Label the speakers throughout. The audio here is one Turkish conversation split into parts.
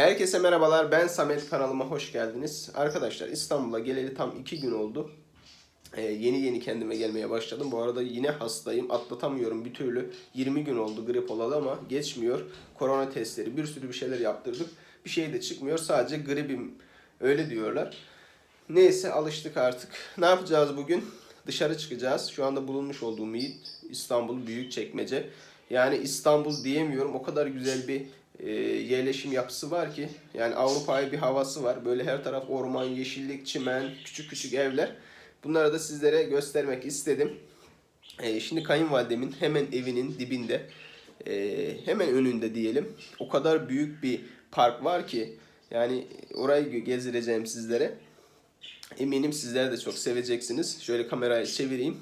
Speaker 1: Herkese merhabalar. Ben Samet kanalıma hoş geldiniz. Arkadaşlar İstanbul'a geleli tam 2 gün oldu. Ee, yeni yeni kendime gelmeye başladım. Bu arada yine hastayım. Atlatamıyorum bir türlü. 20 gün oldu grip olalı ama geçmiyor. Korona testleri bir sürü bir şeyler yaptırdık. Bir şey de çıkmıyor. Sadece gripim öyle diyorlar. Neyse alıştık artık. Ne yapacağız bugün? Dışarı çıkacağız. Şu anda bulunmuş olduğum il İstanbul Büyükçekmece. Yani İstanbul diyemiyorum. O kadar güzel bir e, yerleşim yapısı var ki. Yani Avrupa'ya bir havası var. Böyle her taraf orman, yeşillik, çimen, küçük küçük evler. Bunları da sizlere göstermek istedim. E, şimdi kayınvalidemin hemen evinin dibinde, e, hemen önünde diyelim. O kadar büyük bir park var ki. Yani orayı gezdireceğim sizlere. Eminim sizler de çok seveceksiniz. Şöyle kamerayı çevireyim.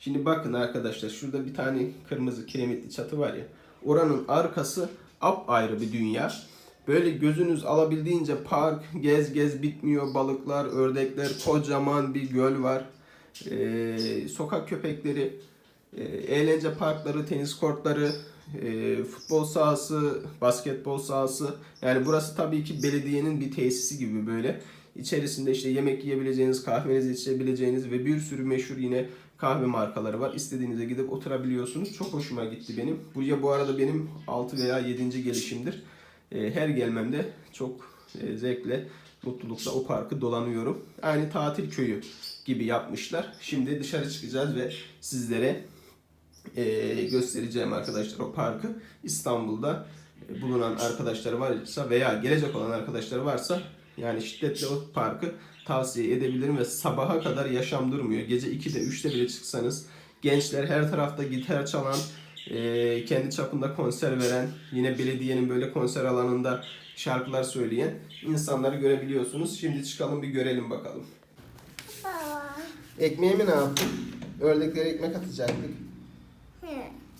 Speaker 1: Şimdi bakın arkadaşlar şurada bir tane kırmızı kiremitli çatı var ya. Oranın arkası ayrı bir dünya. Böyle gözünüz alabildiğince park, gez gez bitmiyor. Balıklar, ördekler, kocaman bir göl var. Ee, sokak köpekleri, e, eğlence parkları, tenis kortları, e, futbol sahası, basketbol sahası. Yani burası tabii ki belediyenin bir tesisi gibi böyle. İçerisinde işte yemek yiyebileceğiniz, kahvenizi içebileceğiniz ve bir sürü meşhur yine kahve markaları var. İstediğinize gidip oturabiliyorsunuz. Çok hoşuma gitti benim. Buraya bu arada benim 6 veya 7. gelişimdir. E, Her gelmemde çok e, zevkle, mutlulukla o parkı dolanıyorum. Aynı tatil köyü gibi yapmışlar. Şimdi dışarı çıkacağız ve sizlere e, göstereceğim arkadaşlar o parkı. İstanbul'da e, bulunan arkadaşlar varsa veya gelecek olan arkadaşlar varsa yani şiddetle o parkı tavsiye edebilirim ve sabaha kadar yaşam durmuyor. Gece 2'de 3'te bile çıksanız gençler her tarafta gitar çalan, e, kendi çapında konser veren, yine belediyenin böyle konser alanında şarkılar söyleyen insanları görebiliyorsunuz. Şimdi çıkalım bir görelim bakalım. Ekmeğimi ne yaptın? Ördeklere ekmek atacaktık.
Speaker 2: Hı.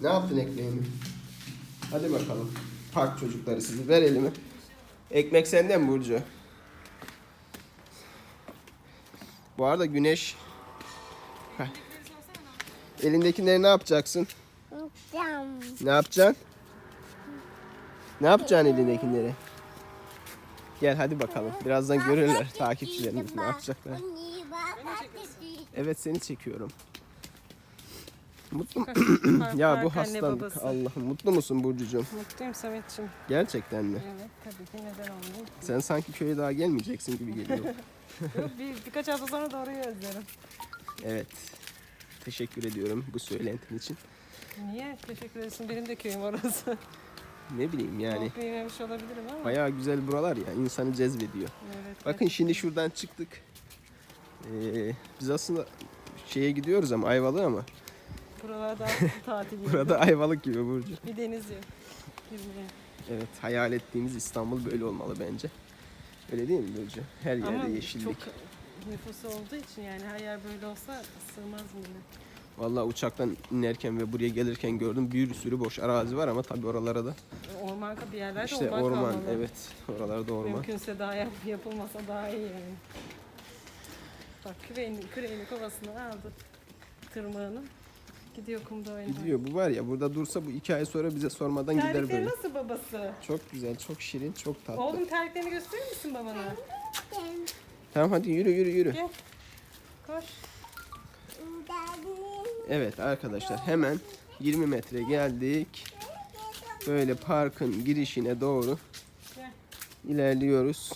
Speaker 1: Ne yaptın ekmeğimi? Hadi bakalım. Park çocukları sizi. Ver elimi. Ekmek senden mi Burcu? Bu arada güneş... Heh. Elindekileri ne yapacaksın?
Speaker 2: Cam.
Speaker 1: Ne yapacaksın? Ne yapacaksın elindekileri? Gel hadi bakalım. Birazdan görürler takipçilerimiz ne yapacaklar. Evet seni çekiyorum. Mutlu Ya bu hastalık Allah'ım mutlu musun Burcucuğum?
Speaker 3: Mutluyum Samet'ciğim.
Speaker 1: Gerçekten mi?
Speaker 3: Evet tabii ki neden olmayayım.
Speaker 1: Sen sanki köye daha gelmeyeceksin gibi geliyor.
Speaker 3: Yok, bir, birkaç hafta sonra da orayı özlerim.
Speaker 1: evet. Teşekkür ediyorum bu söylentin için.
Speaker 3: Niye? Teşekkür edersin. Benim de köyüm orası.
Speaker 1: Ne bileyim yani
Speaker 3: Çok büyümemiş olabilirim ama.
Speaker 1: bayağı güzel buralar ya insanı cezbediyor.
Speaker 3: Evet,
Speaker 1: Bakın şimdi şuradan çıktık. Ee, biz aslında şeye gidiyoruz ama Ayvalık'a ama
Speaker 3: Buralarda tatil yeri.
Speaker 1: burada Ayvalık gibi Burcu.
Speaker 3: Bir deniz yok. Bilmiyorum.
Speaker 1: Evet hayal ettiğimiz İstanbul böyle olmalı bence. Öyle değil mi Burcu? Her yerde
Speaker 3: Ama
Speaker 1: yeşillik.
Speaker 3: çok nüfusu olduğu için yani her yer böyle olsa sığmaz millet.
Speaker 1: Vallahi uçaktan inerken ve buraya gelirken gördüm bir sürü boş arazi var ama tabii oralara da
Speaker 3: Orman bir yerlerde
Speaker 1: işte
Speaker 3: orman,
Speaker 1: orman
Speaker 3: kalmalı.
Speaker 1: evet oralarda orman.
Speaker 3: Mümkünse daha yap, yapılmasa daha iyi yani. Bak küreğini, küreğini kovasını aldı. Tırmığını. Gidiyor kumda oynuyor.
Speaker 1: Gidiyor bu var ya burada dursa bu iki ay sonra bize sormadan gider
Speaker 3: Terlikleri
Speaker 1: böyle.
Speaker 3: nasıl babası?
Speaker 1: Çok güzel, çok şirin, çok tatlı.
Speaker 3: Oğlum terliklerini gösterir misin babana?
Speaker 1: Tamam hadi yürü yürü yürü.
Speaker 3: Gel. Koş.
Speaker 1: Evet arkadaşlar hemen 20 metre geldik. Böyle parkın girişine doğru
Speaker 3: Gel.
Speaker 1: ilerliyoruz.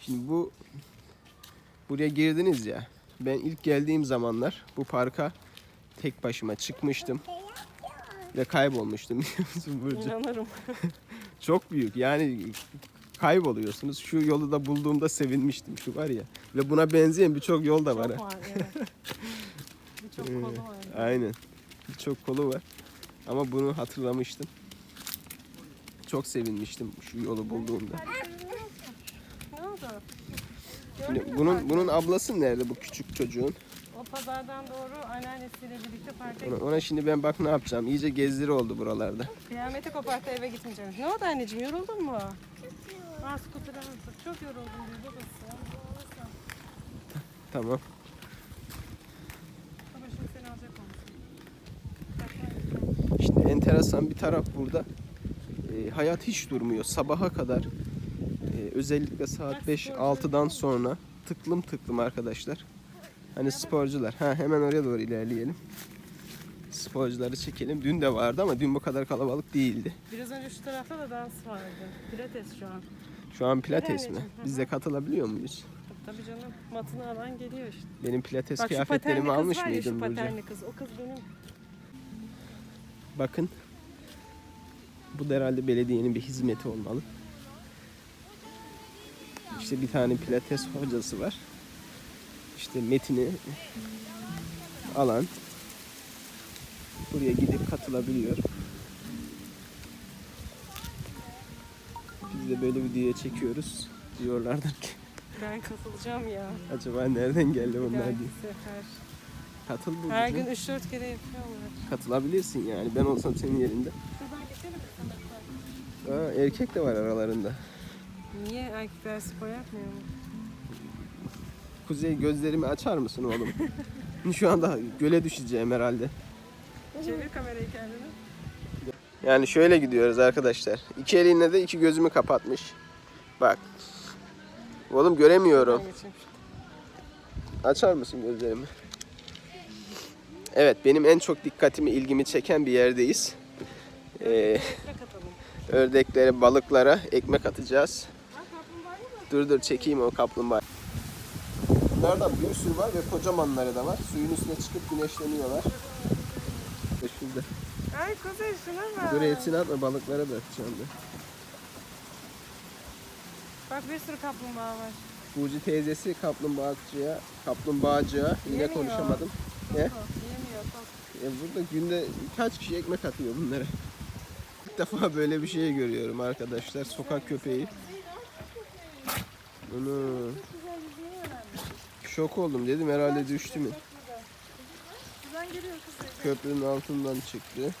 Speaker 1: Şimdi bu buraya girdiniz ya. Ben ilk geldiğim zamanlar bu parka tek başıma çıkmıştım ve kaybolmuştum biliyor musun Burcu?
Speaker 3: İnanırım.
Speaker 1: Çok büyük yani kayboluyorsunuz. Şu yolu da bulduğumda sevinmiştim şu var ya. Ve buna benzeyen birçok yol da var.
Speaker 3: Çok
Speaker 1: ha.
Speaker 3: var evet. Birçok kolu var.
Speaker 1: Aynen. Birçok kolu var. Ama bunu hatırlamıştım. Çok sevinmiştim şu yolu bulduğumda. Şimdi bunun bunun ablası nerede bu küçük çocuğun?
Speaker 3: O pazardan doğru anneannesiyle birlikte parka
Speaker 1: Ona,
Speaker 3: gitti.
Speaker 1: ona şimdi ben bak ne yapacağım. İyice gezdiri oldu buralarda.
Speaker 3: Kıyameti koparttı eve gitmeyeceğim. Ne oldu anneciğim yoruldun mu? Aa skuter'a mısın? Çok yoruldum diyor babası.
Speaker 1: Tamam.
Speaker 3: Baba şimdi seni alacak olmuş.
Speaker 1: İşte enteresan bir taraf burada. E, hayat hiç durmuyor. Sabaha kadar özellikle saat 5-6'dan sonra tıklım tıklım arkadaşlar. Hani sporcular. Ha hemen oraya doğru ilerleyelim. Sporcuları çekelim. Dün de vardı ama dün bu kadar kalabalık değildi.
Speaker 3: Biraz önce şu tarafta da dans vardı. Pilates şu an.
Speaker 1: Şu an pilates mi? Biz de katılabiliyor muyuz?
Speaker 3: Tabii canım matını alan geliyor işte.
Speaker 1: Benim pilates
Speaker 3: Bak şu patenli
Speaker 1: kıyafetlerimi
Speaker 3: kız
Speaker 1: almış
Speaker 3: var ya
Speaker 1: mıydın
Speaker 3: şu
Speaker 1: Burcu?
Speaker 3: patenli kız. O kız benim.
Speaker 1: Bakın. Bu da herhalde belediyenin bir hizmeti olmalı. İşte bir tane pilates hocası var. İşte metini alan buraya gidip katılabiliyor. Biz de böyle videoya çekiyoruz. Diyorlardır ki
Speaker 3: Ben katılacağım ya.
Speaker 1: acaba nereden geldi bunlar diye.
Speaker 3: sefer.
Speaker 1: Katıl Burcu.
Speaker 3: Her gün 3-4 kere yapıyorlar.
Speaker 1: Katılabilirsin yani. Ben olsam senin yerinde. Aa, erkek de var aralarında.
Speaker 3: Niye erkekler spor yapmıyor mu?
Speaker 1: Kuzey gözlerimi açar mısın oğlum? Şu anda göle düşeceğim herhalde.
Speaker 3: Çevir kamerayı kendine.
Speaker 1: Yani şöyle gidiyoruz arkadaşlar. İki elinle de iki gözümü kapatmış. Bak. Oğlum göremiyorum. Açar mısın gözlerimi? Evet benim en çok dikkatimi ilgimi çeken bir yerdeyiz. Ee, ördeklere, balıklara ekmek atacağız. Dur dur çekeyim o kaplumbağa. Bunlardan bir sürü var ve kocamanları da var. Suyun üstüne çıkıp güneşleniyorlar. Şurada.
Speaker 3: Ay Kuzey şuna bak.
Speaker 1: Dur hepsini atma balıklara da atacağım da.
Speaker 3: Bak bir sürü kaplumbağa var.
Speaker 1: Burcu teyzesi kaplumbağacıya, kaplumbağacıya yine
Speaker 3: Yemiyor.
Speaker 1: konuşamadım. Ne?
Speaker 3: Yemiyor bak.
Speaker 1: E burada günde kaç kişi ekmek atıyor bunlara? İlk defa böyle bir şey görüyorum arkadaşlar. Sokak köpeği. Bunu şok oldum dedim herhalde düştü mü? Köprünün altından çıktı.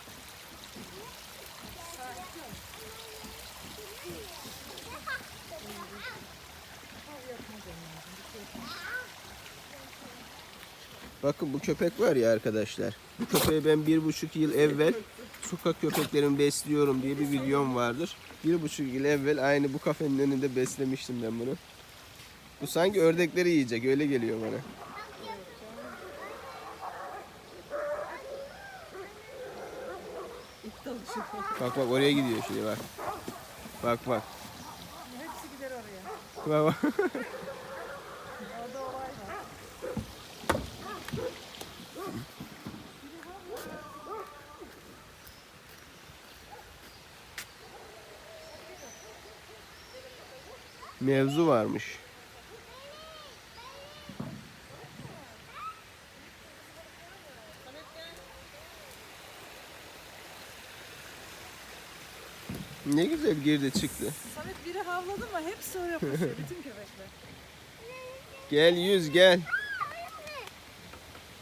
Speaker 1: Bakın bu köpek var ya arkadaşlar. Bu köpeği ben bir buçuk yıl evvel sokak köpeklerimi besliyorum diye bir videom vardır. Bir buçuk yıl evvel aynı bu kafenin önünde beslemiştim ben bunu. Bu sanki ördekleri yiyecek öyle geliyor bana. Bak bak oraya gidiyor şimdi bak. Bak bak.
Speaker 3: Hepsi gider oraya.
Speaker 1: Bak bak. Mevzu varmış. Ne güzel girdi çıktı.
Speaker 3: Samet biri havladı mı hepsi oraya koşuyor. Bütün köpekler.
Speaker 1: Gel yüz gel.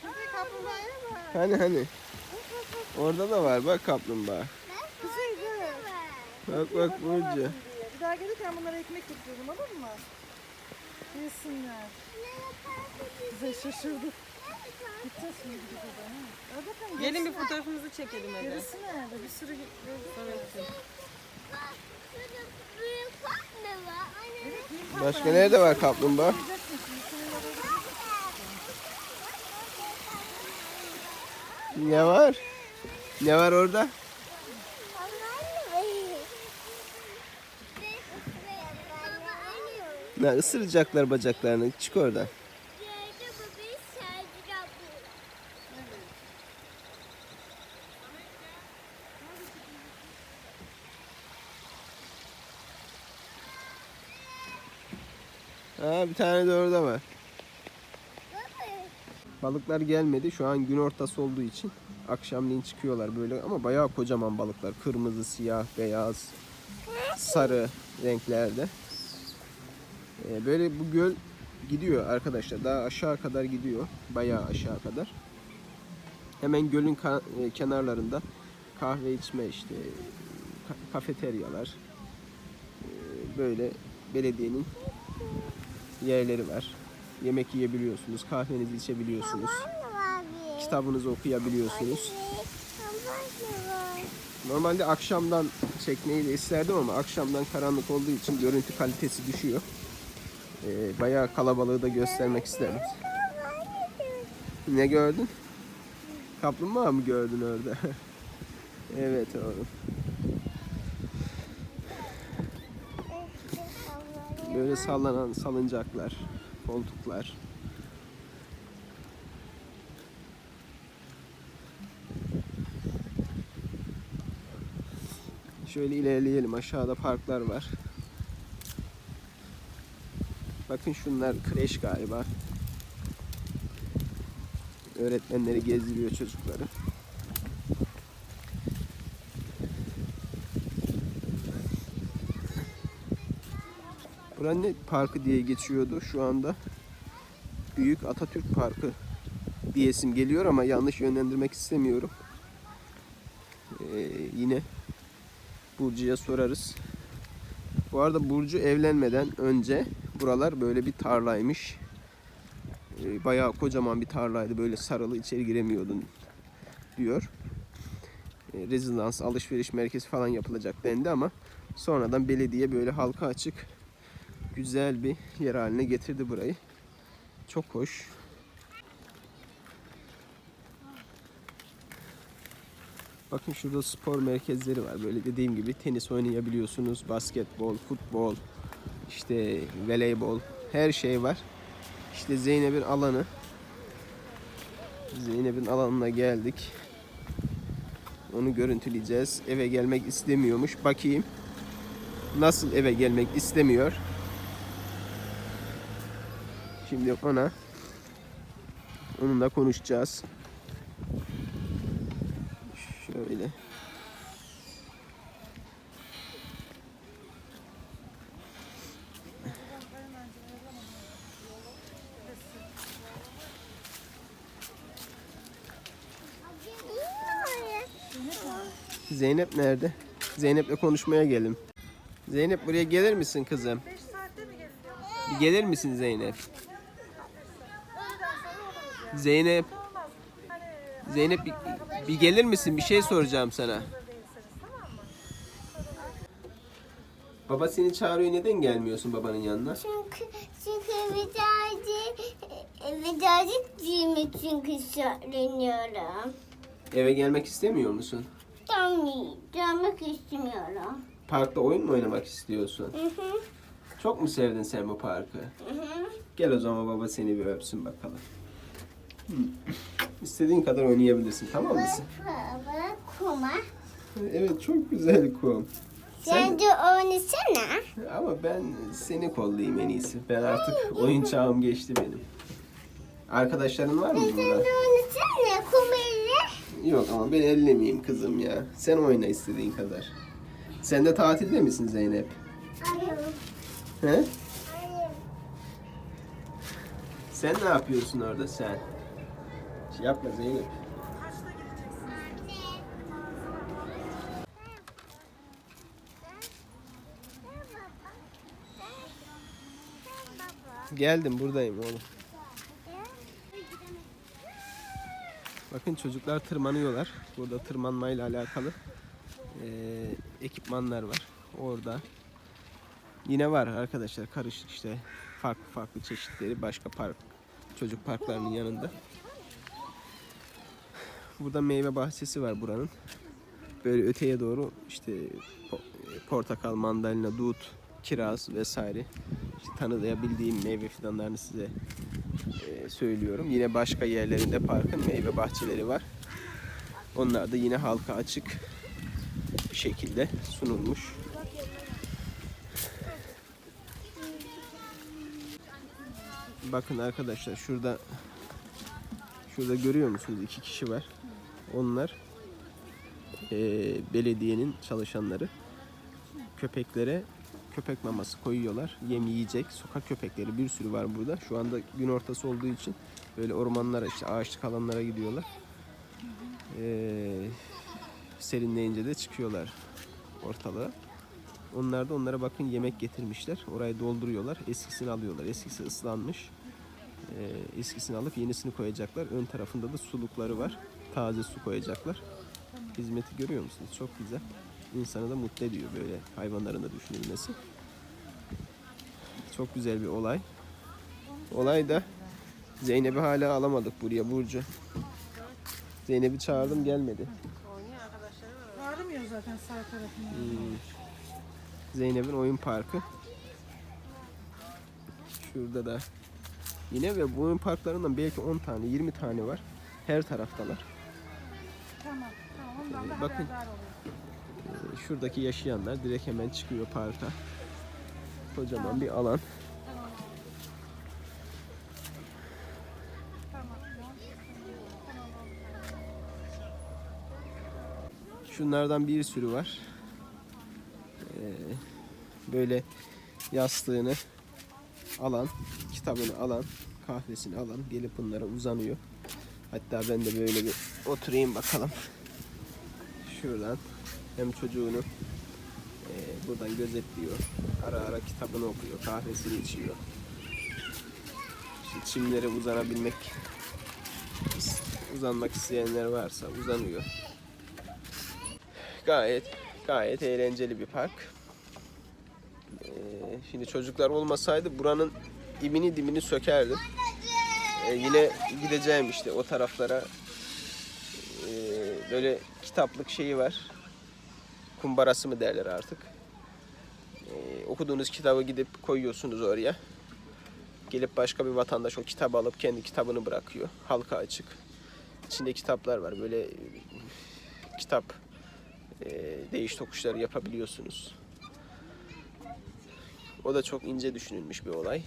Speaker 3: Kuzey kaplumbağaya bak.
Speaker 1: Hani hani. Orada da var bak kaplumbağa.
Speaker 3: Kuzey.
Speaker 1: Bak bak Burcu.
Speaker 3: Bir daha gelirken bunlara ekmek getiriyorum olur mu? Yesinler. Kuzey şaşırdı. Gideceğiz şimdi gideceğiz. Gelin bir fotoğrafınızı çekelim hadi. Gerisi nerede? Bir sürü Samet'ciğim.
Speaker 2: Büyük bak ne var? Anne.
Speaker 1: Başka nerede var kaplumbağa? Ne var? Ne var orada? Ne ısıracaklar bacaklarını. Çık oradan. Ha bir tane de orada var. Balıklar gelmedi. Şu an gün ortası olduğu için akşamleyin çıkıyorlar böyle ama bayağı kocaman balıklar. Kırmızı, siyah, beyaz, sarı renklerde. Ee, böyle bu göl gidiyor arkadaşlar. Daha aşağı kadar gidiyor. Bayağı aşağı kadar. Hemen gölün e, kenarlarında kahve içme işte ka- kafeteryalar e, böyle belediyenin yerleri var. Yemek yiyebiliyorsunuz, kahvenizi içebiliyorsunuz, kitabınızı okuyabiliyorsunuz. Normalde akşamdan çekmeyi de isterdim ama akşamdan karanlık olduğu için görüntü kalitesi düşüyor. Ee, bayağı kalabalığı da göstermek isterim. Ne gördün? Kaplumbağa mı gördün orada? evet oğlum. Böyle sallanan salıncaklar, koltuklar. Şöyle ilerleyelim. Aşağıda parklar var. Bakın şunlar kreş galiba. Öğretmenleri gezdiriyor çocukları. Buranın ne parkı diye geçiyordu şu anda. Büyük Atatürk Parkı diyesim geliyor ama yanlış yönlendirmek istemiyorum. Ee, yine Burcu'ya sorarız. Bu arada Burcu evlenmeden önce buralar böyle bir tarlaymış. Ee, bayağı kocaman bir tarlaydı. Böyle sarılı içeri giremiyordun diyor. Ee, rezidans, alışveriş merkezi falan yapılacak dendi ama sonradan belediye böyle halka açık güzel bir yer haline getirdi burayı. Çok hoş. Bakın şurada spor merkezleri var. Böyle dediğim gibi tenis oynayabiliyorsunuz. Basketbol, futbol, işte voleybol her şey var. İşte Zeynep'in alanı. Zeynep'in alanına geldik. Onu görüntüleyeceğiz. Eve gelmek istemiyormuş. Bakayım. Nasıl eve gelmek istemiyor. Şimdi ona onunla konuşacağız. Şöyle. Zeynep nerede? Zeynep'le konuşmaya gelin. Zeynep buraya gelir misin kızım?
Speaker 3: 5 saatte mi.
Speaker 1: Bir gelir misin Zeynep? Zeynep. Zeynep bir, bir gelir misin? Bir şey soracağım sana. Baba seni çağırıyor neden gelmiyorsun babanın yanına?
Speaker 2: Çünkü çünkü birazcık birazcık çünkü söyleniyorum.
Speaker 1: Eve gelmek istemiyor musun?
Speaker 2: Tam dönmek istemiyorum.
Speaker 1: Parkta oyun mu oynamak istiyorsun?
Speaker 2: Hı hı.
Speaker 1: Çok mu sevdin sen bu parkı?
Speaker 2: Hı hı.
Speaker 1: Gel o zaman baba seni bir öpsün bakalım. İstediğin kadar oynayabilirsin tamam?
Speaker 2: Baba kuma.
Speaker 1: Evet çok güzel kum.
Speaker 2: Sen de oynasana.
Speaker 1: Ama ben seni kollayayım en iyisi. Ben artık oyun çağım geçti benim. Arkadaşların var mı
Speaker 2: Sen de
Speaker 1: burada?
Speaker 2: oynasana kumayla.
Speaker 1: Yok ama ben ellemeyeyim kızım ya. Sen oyna istediğin kadar. Sen de tatilde misin Zeynep?
Speaker 2: Hayır.
Speaker 1: He?
Speaker 2: Hayır.
Speaker 1: Sen ne yapıyorsun orada sen? Şey yapma Zeynep. Geldim buradayım oğlum. Bakın çocuklar tırmanıyorlar. Burada tırmanmayla alakalı eee, ekipmanlar var. Orada. Yine var arkadaşlar karışık işte farklı farklı çeşitleri başka park çocuk parklarının yanında. Burada meyve bahçesi var buranın. Böyle öteye doğru işte po- portakal, mandalina, dut, kiraz vesaire işte tanıyabildiğim meyve fidanlarını size e, söylüyorum. Yine başka yerlerinde parkın meyve bahçeleri var. Onlar da yine halka açık bir şekilde sunulmuş. Bakın arkadaşlar şurada şurada görüyor musunuz? iki kişi var. Onlar e, belediyenin çalışanları. Köpeklere köpek maması koyuyorlar. Yem yiyecek. Sokak köpekleri bir sürü var burada. Şu anda gün ortası olduğu için böyle ormanlara işte ağaçlık alanlara gidiyorlar. Ee, serinleyince de çıkıyorlar ortalığa. Onlar da onlara bakın yemek getirmişler. Orayı dolduruyorlar. Eskisini alıyorlar. Eskisi ıslanmış. Ee, eskisini alıp yenisini koyacaklar. Ön tarafında da sulukları var. Taze su koyacaklar. Hizmeti görüyor musunuz? Çok güzel. İnsanı da mutlu ediyor böyle hayvanların da düşünülmesi. Çok güzel bir olay. Olay da Zeynep'i hala alamadık buraya Burcu. Zeynep'i çağırdım gelmedi.
Speaker 3: Oynuyor arkadaşları var. Ağrımıyor zaten sağ tarafından.
Speaker 1: Hmm. Zeynep'in oyun parkı. Şurada da yine ve bu oyun parklarından belki 10 tane 20 tane var. Her taraftalar.
Speaker 3: Tamam. Tamam. Ondan da
Speaker 1: Bakın.
Speaker 3: haberdar.
Speaker 1: Ee, Şuradaki yaşayanlar direkt hemen çıkıyor parka. Kocaman bir alan.
Speaker 3: Tamam. Tamam.
Speaker 1: Şunlardan bir sürü var. Ee, böyle yastığını alan, kitabını alan, kahvesini alan gelip bunlara uzanıyor. Hatta ben de böyle bir oturayım bakalım. Şuradan hem çocuğunu e, buradan gözetliyor. Ara ara kitabını okuyor, kahvesini içiyor. İşte çimlere uzanabilmek uzanmak isteyenler varsa uzanıyor. Gayet gayet eğlenceli bir park. Ee, şimdi çocuklar olmasaydı buranın ibini dibini sökerdim. Ee, yine gideceğim işte o taraflara. Ee, böyle kitaplık şeyi var. Kumbarası mı derler artık. Ee, okuduğunuz kitabı gidip koyuyorsunuz oraya. Gelip başka bir vatandaş o kitabı alıp kendi kitabını bırakıyor. Halka açık. İçinde kitaplar var. Böyle kitap e, değiş tokuşları yapabiliyorsunuz. O da çok ince düşünülmüş bir olay.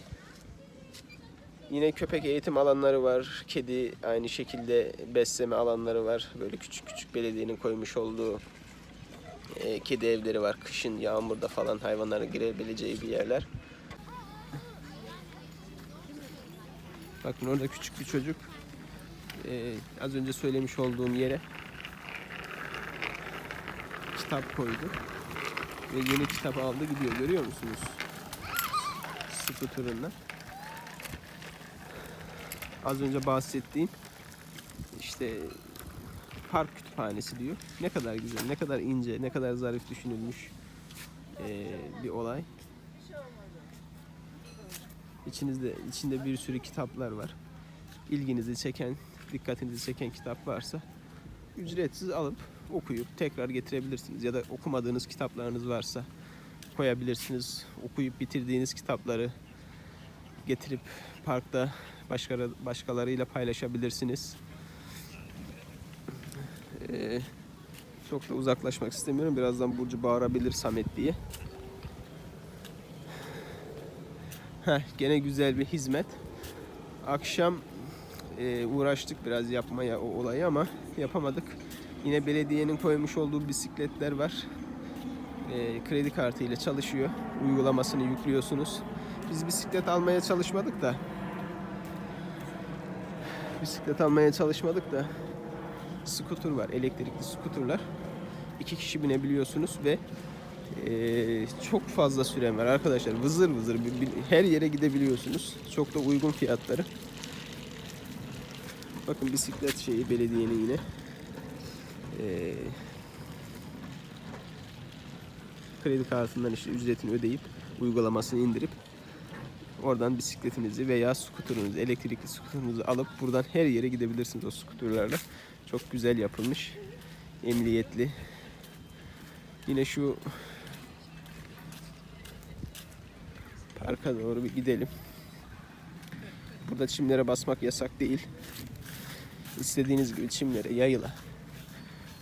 Speaker 1: Yine köpek eğitim alanları var. Kedi aynı şekilde besleme alanları var. Böyle küçük küçük belediyenin koymuş olduğu e, kedi evleri var. Kışın yağmurda falan hayvanların girebileceği bir yerler. Bakın orada küçük bir çocuk e, az önce söylemiş olduğum yere kitap koydu. Ve yeni kitap aldı gidiyor. Görüyor musunuz? Skuterından. Az önce bahsettiğim işte park kütüphanesi diyor. Ne kadar güzel, ne kadar ince, ne kadar zarif düşünülmüş eee, bir olay. İçinizde içinde bir sürü kitaplar var. İlginizi çeken, dikkatinizi çeken kitap varsa ücretsiz alıp okuyup tekrar getirebilirsiniz. Ya da okumadığınız kitaplarınız varsa koyabilirsiniz. Okuyup bitirdiğiniz kitapları getirip parkta başka başkalarıyla paylaşabilirsiniz. Ee, çok da uzaklaşmak istemiyorum. Birazdan Burcu bağırabilir Samet diye. Heh, gene güzel bir hizmet. Akşam e, uğraştık biraz yapmaya o olayı ama yapamadık. Yine belediyenin koymuş olduğu bisikletler var. E, kredi kartı ile çalışıyor. Uygulamasını yüklüyorsunuz. Biz bisiklet almaya çalışmadık da. Bisiklet almaya çalışmadık da. Skuter var, elektrikli skuterlar. İki kişi binebiliyorsunuz ve e, çok fazla süren var arkadaşlar. Vızır vızır her yere gidebiliyorsunuz. Çok da uygun fiyatları. Bakın bisiklet şeyi belediyenin yine. Ee, kredi kartından işte ücretini ödeyip uygulamasını indirip oradan bisikletinizi veya skuterunuzu, elektrikli skuterunuzu alıp buradan her yere gidebilirsiniz o skuterlarla. Çok güzel yapılmış. Emniyetli. Yine şu parka doğru bir gidelim. Burada çimlere basmak yasak değil. İstediğiniz gibi çimlere yayıla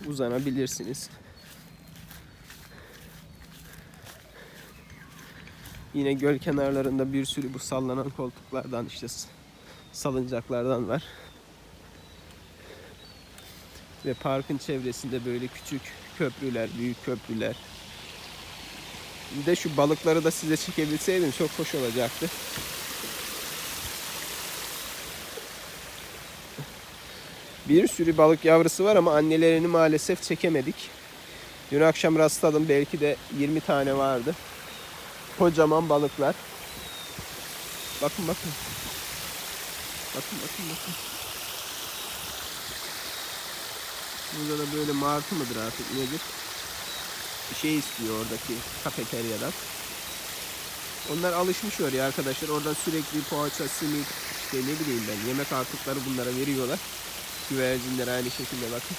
Speaker 1: uzanabilirsiniz. Yine göl kenarlarında bir sürü bu sallanan koltuklardan işte salıncaklardan var. Ve parkın çevresinde böyle küçük köprüler, büyük köprüler. Bir de şu balıkları da size çekebilseydim çok hoş olacaktı. Bir sürü balık yavrusu var ama annelerini maalesef çekemedik. Dün akşam rastladım belki de 20 tane vardı. Kocaman balıklar. Bakın bakın. Bakın bakın bakın. Burada da böyle martı mıdır artık nedir? Bir şey istiyor oradaki kafeteryadan. Onlar alışmış oraya arkadaşlar. Oradan sürekli poğaça, simit, işte ne bileyim ben yemek artıkları bunlara veriyorlar. Güvercinler aynı şekilde bakın.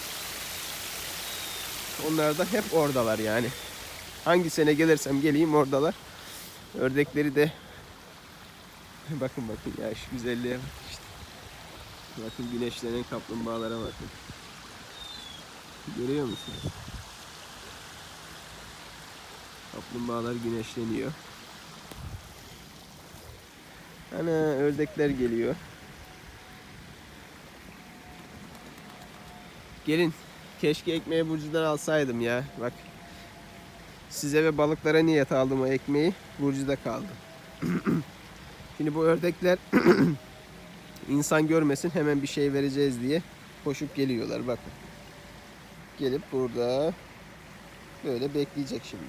Speaker 1: Onlar da hep oradalar yani. Hangi sene gelirsem geleyim oradalar. Ördekleri de bakın bakın ya şu güzelliğe bak işte. Bakın güneşlenen kaplumbağalara bakın. Görüyor musunuz? Kaplumbağalar güneşleniyor. Ana ördekler geliyor. Gelin. Keşke ekmeği Burcu'dan alsaydım ya. Bak. Size ve balıklara niyet aldım o ekmeği. Burcu'da kaldı. Şimdi bu ördekler insan görmesin hemen bir şey vereceğiz diye koşup geliyorlar bakın. Gelip burada böyle bekleyecek şimdi.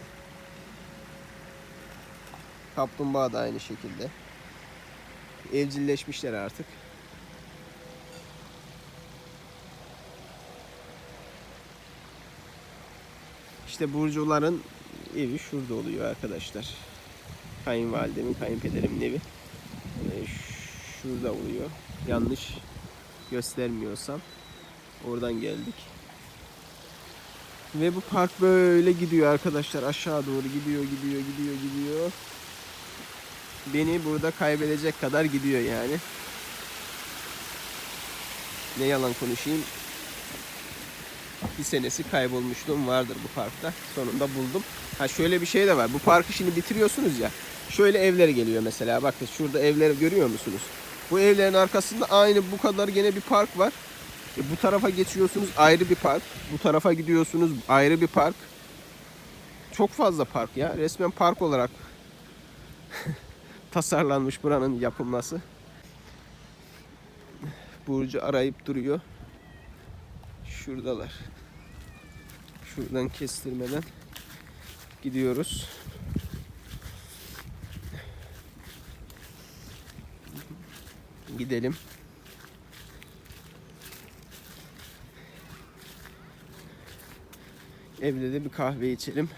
Speaker 1: Kaplumbağa da aynı şekilde. Evcilleşmişler artık. İşte Burcuların evi şurada oluyor arkadaşlar. Kayınvalidemin, kayınpederimin evi. Ee, şurada oluyor. Yanlış göstermiyorsam. Oradan geldik. Ve bu park böyle gidiyor arkadaşlar. Aşağı doğru gidiyor, gidiyor, gidiyor, gidiyor. Beni burada kaybedecek kadar gidiyor yani. Ne yalan konuşayım. Bir senesi kaybolmuşluğum vardır bu parkta. Sonunda buldum. Ha şöyle bir şey de var. Bu parkı şimdi bitiriyorsunuz ya. Şöyle evler geliyor mesela. Bakın şurada evleri görüyor musunuz? Bu evlerin arkasında aynı bu kadar gene bir park var. E, bu tarafa geçiyorsunuz ayrı bir park. Bu tarafa gidiyorsunuz ayrı bir park. Çok fazla park ya. Resmen park olarak tasarlanmış buranın yapılması. Burcu arayıp duruyor. Şuradalar. Şuradan kestirmeden gidiyoruz. Gidelim. Evde de bir kahve içelim.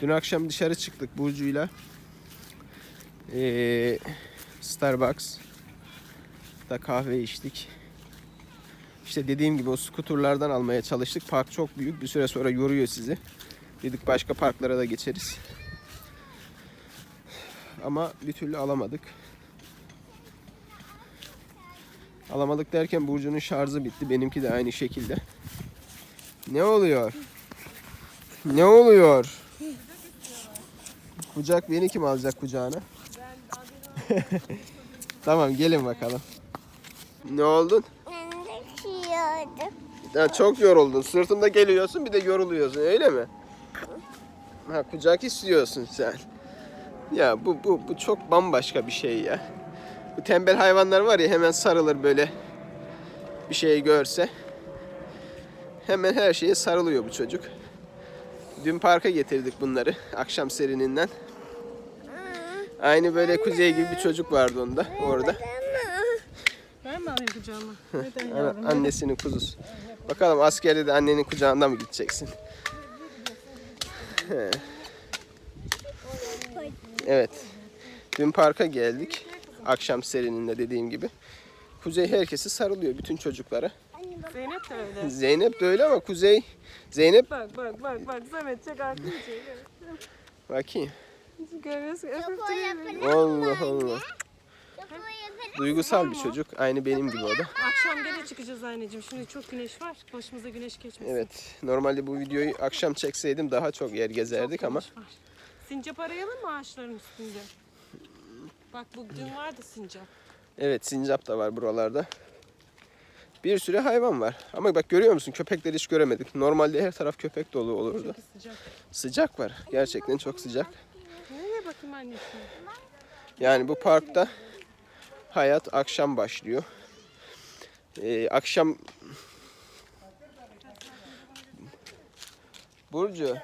Speaker 1: Dün akşam dışarı çıktık Burcu'yla. Ee, Starbucks kahve içtik. İşte dediğim gibi o skuturlardan almaya çalıştık. Park çok büyük. Bir süre sonra yoruyor sizi. Dedik başka parklara da geçeriz. Ama bir türlü alamadık. Alamadık derken Burcu'nun şarjı bitti. Benimki de aynı şekilde. Ne oluyor? Ne oluyor? Kucak beni kim alacak kucağına? tamam gelin bakalım. Ne oldun? Ya çok yoruldun. Sırtımda geliyorsun bir de yoruluyorsun öyle mi? Ha kucak istiyorsun sen. Ya bu bu bu çok bambaşka bir şey ya. Bu tembel hayvanlar var ya hemen sarılır böyle bir şey görse. Hemen her şeye sarılıyor bu çocuk. Dün parka getirdik bunları akşam serininden. Aynı böyle kuzey gibi bir çocuk vardı onda orada.
Speaker 3: Mi alayım kucağıma? Neden
Speaker 1: Ana-
Speaker 3: yavrum?
Speaker 1: Annesinin kuzusu. Bakalım askerde de annenin kucağında mı gideceksin? Evet. Dün parka geldik. Akşam serininde dediğim gibi. Kuzey herkesi sarılıyor bütün çocuklara.
Speaker 3: Zeynep de öyle.
Speaker 1: Zeynep de öyle ama Kuzey Zeynep
Speaker 3: Bak bak bak bak Samet çek aklını çek.
Speaker 1: bakayım.
Speaker 3: Görüyorsun öpüp duruyor beni.
Speaker 1: Allah Allah. Duygusal bir çocuk. Aynı benim gibi o da.
Speaker 3: Akşam gene çıkacağız anneciğim. Şimdi çok güneş var. Başımıza güneş geçmesin.
Speaker 1: Evet. Normalde bu videoyu akşam çekseydim daha çok yer gezerdik
Speaker 3: Çok
Speaker 1: ama
Speaker 3: güneş var. Sincap arayalım mı ağaçların üstünde? Bak bugün vardı sincap.
Speaker 1: Evet sincap da var buralarda. Bir sürü hayvan var. Ama bak görüyor musun köpekleri hiç göremedik. Normalde her taraf köpek dolu olurdu.
Speaker 3: Çok sıcak.
Speaker 1: Sıcak var. Gerçekten çok sıcak.
Speaker 3: Nereye bakayım anneciğim?
Speaker 1: Yani bu parkta hayat akşam başlıyor. Ee, akşam Burcu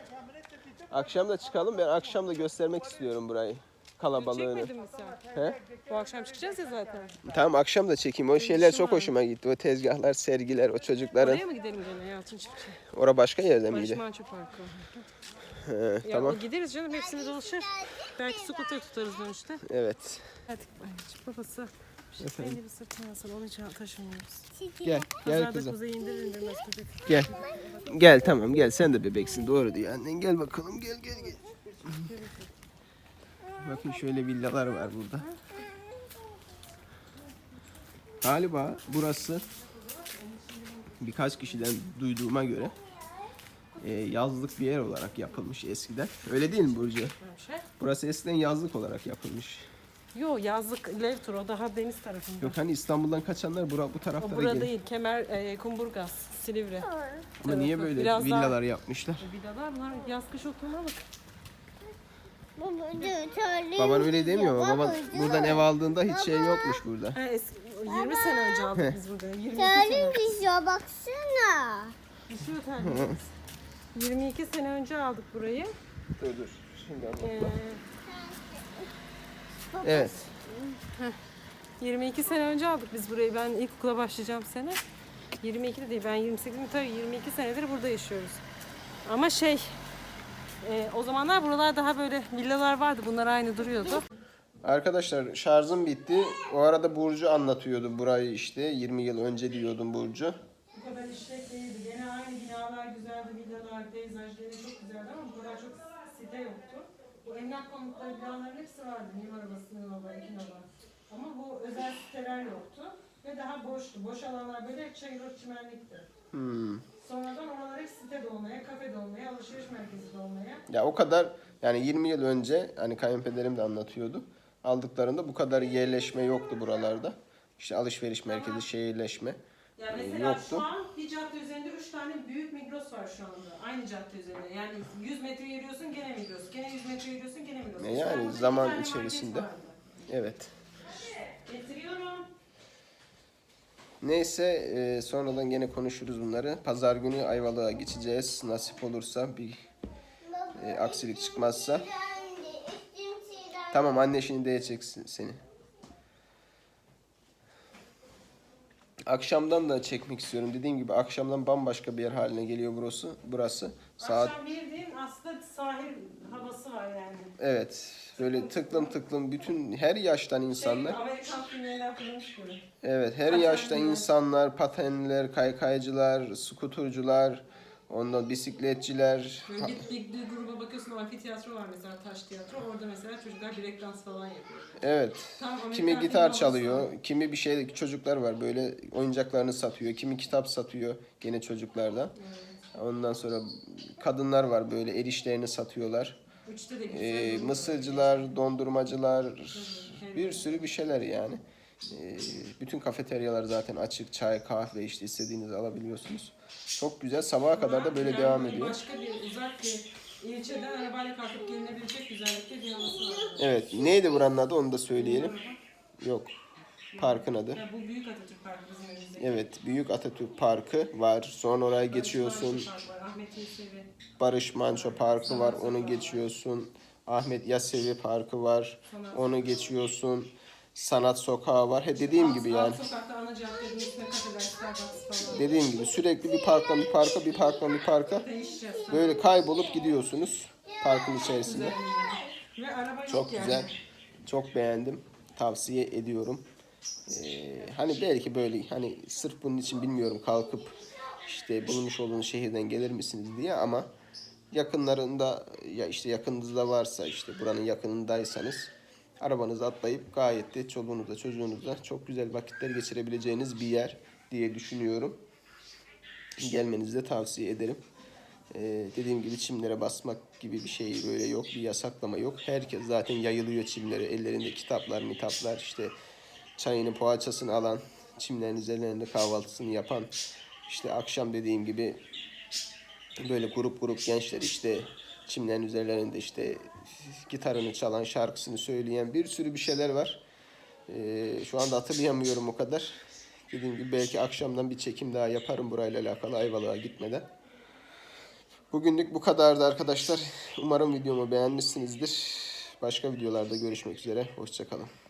Speaker 1: Akşam da çıkalım. Ben akşam da göstermek istiyorum burayı. kalabalığını.
Speaker 3: Çekmedin mi sen?
Speaker 1: He?
Speaker 3: Bu akşam çıkacağız ya zaten.
Speaker 1: Tamam akşam da çekeyim. O şeyler çok hoşuma gitti. O tezgahlar, sergiler, o çocukların.
Speaker 3: Oraya mı gidelim gene Yalçın Çiftçi?
Speaker 1: Ora başka yerde
Speaker 3: Barış
Speaker 1: miydi?
Speaker 3: Manço Parkı.
Speaker 1: He,
Speaker 3: Ya
Speaker 1: tamam.
Speaker 3: gideriz canım hepsini dolaşır. Belki scooter tutarız dönüşte.
Speaker 1: Evet.
Speaker 3: Hadi anneciğim babası. Şey beni bir sırtına alsın onu hiç taşımıyoruz.
Speaker 1: Gel. Gel
Speaker 3: Pazarda
Speaker 1: kızım.
Speaker 3: kuzey indirir indirmez köpek.
Speaker 1: Gel. Gel tamam gel. Sen de bebeksin. Doğru diyor annen. Gel bakalım. Gel gel gel. Bakın şöyle villalar var burada. Galiba burası birkaç kişiden duyduğuma göre e, yazlık bir yer olarak yapılmış eskiden. Öyle değil mi Burcu?
Speaker 3: Şey.
Speaker 1: Burası eskiden yazlık olarak yapılmış.
Speaker 3: Yo yazlık Levtur o daha deniz tarafında.
Speaker 1: Yok hani İstanbul'dan kaçanlar bura, bu
Speaker 3: o
Speaker 1: taraflara
Speaker 3: burada
Speaker 1: geliyor.
Speaker 3: değil. Kemer, e, Kumburgaz, Silivri.
Speaker 1: Ama niye
Speaker 3: tarafı.
Speaker 1: böyle
Speaker 3: Biraz daha-
Speaker 1: villalar yapmışlar?
Speaker 3: E, Villalar bunlar yaz kış
Speaker 2: dur,
Speaker 1: Baban öyle demiyor ama baban buradan ev aldığında hiç şey yokmuş burada.
Speaker 3: Ha, eski, 20 sene önce aldık biz burada. 22 sene.
Speaker 2: Terlim düşüyor baksana.
Speaker 3: Düşüyor terliğimiz. 22 sene önce aldık burayı.
Speaker 1: Dur dur. Şimdi
Speaker 3: Ee,
Speaker 1: Evet.
Speaker 3: 22 sene önce aldık biz burayı. Ben ilkokula başlayacağım sene. 22 de değil ben 28 mi tabii 22 senedir burada yaşıyoruz. Ama şey e, o zamanlar buralar daha böyle villalar vardı. Bunlar aynı duruyordu.
Speaker 1: Arkadaşlar şarjım bitti. O arada Burcu anlatıyordu burayı işte. 20 yıl önce diyordum Burcu.
Speaker 3: Bu kadar işlek değildi. Gene aynı binalar güzeldi, villalar, peyzajları çok güzeldi ama bu kadar çok site yoktu. Bu emlak konutları binaların hepsi vardı. Mimar Odası, Nova, Ekinova. Ama bu özel siteler yoktu. Ve daha boştu. Boş alanlar böyle çayırlık çimenlikti.
Speaker 1: Hmm.
Speaker 3: Sonradan oralar hep site dolmaya, kafe dolmaya, alışveriş merkezi dolmaya.
Speaker 1: Ya o kadar yani 20 yıl önce hani kayınpederim de anlatıyordu. Aldıklarında bu kadar yerleşme yoktu buralarda. İşte alışveriş merkezi, şehirleşme.
Speaker 3: Yani mesela
Speaker 1: yoktu.
Speaker 3: şu an bir cadde üzerinde 3 tane büyük Migros var şu anda. Aynı cadde üzerinde. Yani 100 metre yürüyorsun gene Migros. Gene 100 metre yürüyorsun gene Migros.
Speaker 1: E yani
Speaker 3: an burada iki
Speaker 1: zaman
Speaker 3: tane market
Speaker 1: içerisinde.
Speaker 3: vardı.
Speaker 1: Evet.
Speaker 3: Getiriyorum.
Speaker 1: Neyse e, sonradan gene konuşuruz bunları. Pazar günü Ayvalık'a geçeceğiz. Nasip olursa bir e, aksilik çıkmazsa. Tamam anne şimdi değeceksin seni. Akşamdan da çekmek istiyorum. Dediğim gibi akşamdan bambaşka bir yer haline geliyor burası. Burası. Saat
Speaker 3: Akşam bildiğin aslında sahil havası var yani.
Speaker 1: evet. Böyle tıklım tıklım bütün her yaştan insanlar.
Speaker 3: Şey, Amerikan filmlerinden kurulmuş gibi.
Speaker 1: Evet, her yaşta insanlar, patenler, kaykaycılar, skuturcular, ondan bisikletçiler.
Speaker 3: Böyle bir, bir, bir gruba bakıyorsun amfiteyatro var mesela taş tiyatro. Orada mesela çocuklar break dans falan yapıyor.
Speaker 1: Evet.
Speaker 3: Tam
Speaker 1: Kimi gitar çalıyor, kimi bir şey çocuklar var böyle oyuncaklarını satıyor, kimi kitap satıyor gene çocuklardan. Ondan sonra kadınlar var böyle erişlerini satıyorlar.
Speaker 3: Üçte de güzel.
Speaker 1: Ee, mısırcılar, dondurmacılar, bir sürü bir şeyler yani. Ee, bütün kafeteryalar zaten açık, çay, kahve işte istediğinizi alabiliyorsunuz. Çok güzel. Sabaha kadar da böyle devam ediyor.
Speaker 3: Başka bir uzak bir ilçeden arabayla kalkıp gelinebilecek güzellikte bir havası var.
Speaker 1: Evet. Neydi buranın adı onu da söyleyelim. Yok. Parkın adı.
Speaker 3: Ya bu Büyük Atatürk Parkı bizim önümüzdeki.
Speaker 1: Evet. Büyük Atatürk Parkı var. Sonra oraya geçiyorsun.
Speaker 3: Barış Manço Park var, Ahmet Yesevi.
Speaker 1: Barış Manço Parkı var. Onu geçiyorsun. Ahmet Yasevi Parkı var. Onu geçiyorsun. Sanat Sokağı var. He dediğim gibi yani.
Speaker 3: Alt sokakta ana caddenin üstüne kafeler, Starbucks falan.
Speaker 1: Dediğim gibi sürekli bir parktan bir parka, bir parktan bir parka
Speaker 3: Değişeceğiz.
Speaker 1: böyle kaybolup gidiyorsunuz parkın içerisinde.
Speaker 3: Ve araba yok
Speaker 1: Çok
Speaker 3: yani.
Speaker 1: güzel. Çok beğendim. Tavsiye ediyorum. Ee, hani belki böyle hani sırf bunun için bilmiyorum kalkıp işte bulunmuş olduğunuz şehirden gelir misiniz diye ama yakınlarında ya işte yakınınızda varsa işte buranın yakınındaysanız arabanızı atlayıp gayet de çoluğunuzla çocuğunuzla çok güzel vakitler geçirebileceğiniz bir yer diye düşünüyorum. Gelmenizi de tavsiye ederim. Ee, dediğim gibi çimlere basmak gibi bir şey böyle yok. Bir yasaklama yok. Herkes zaten yayılıyor çimlere. Ellerinde kitaplar, mitaplar işte çayını, poğaçasını alan, çimlerin üzerlerinde kahvaltısını yapan işte akşam dediğim gibi böyle grup grup gençler işte çimlerin üzerlerinde işte gitarını çalan, şarkısını söyleyen bir sürü bir şeyler var. Ee, şu anda hatırlayamıyorum o kadar. Dediğim gibi belki akşamdan bir çekim daha yaparım burayla alakalı Ayvalık'a gitmeden. Bugünlük bu kadardı arkadaşlar. Umarım videomu beğenmişsinizdir. Başka videolarda görüşmek üzere. Hoşçakalın.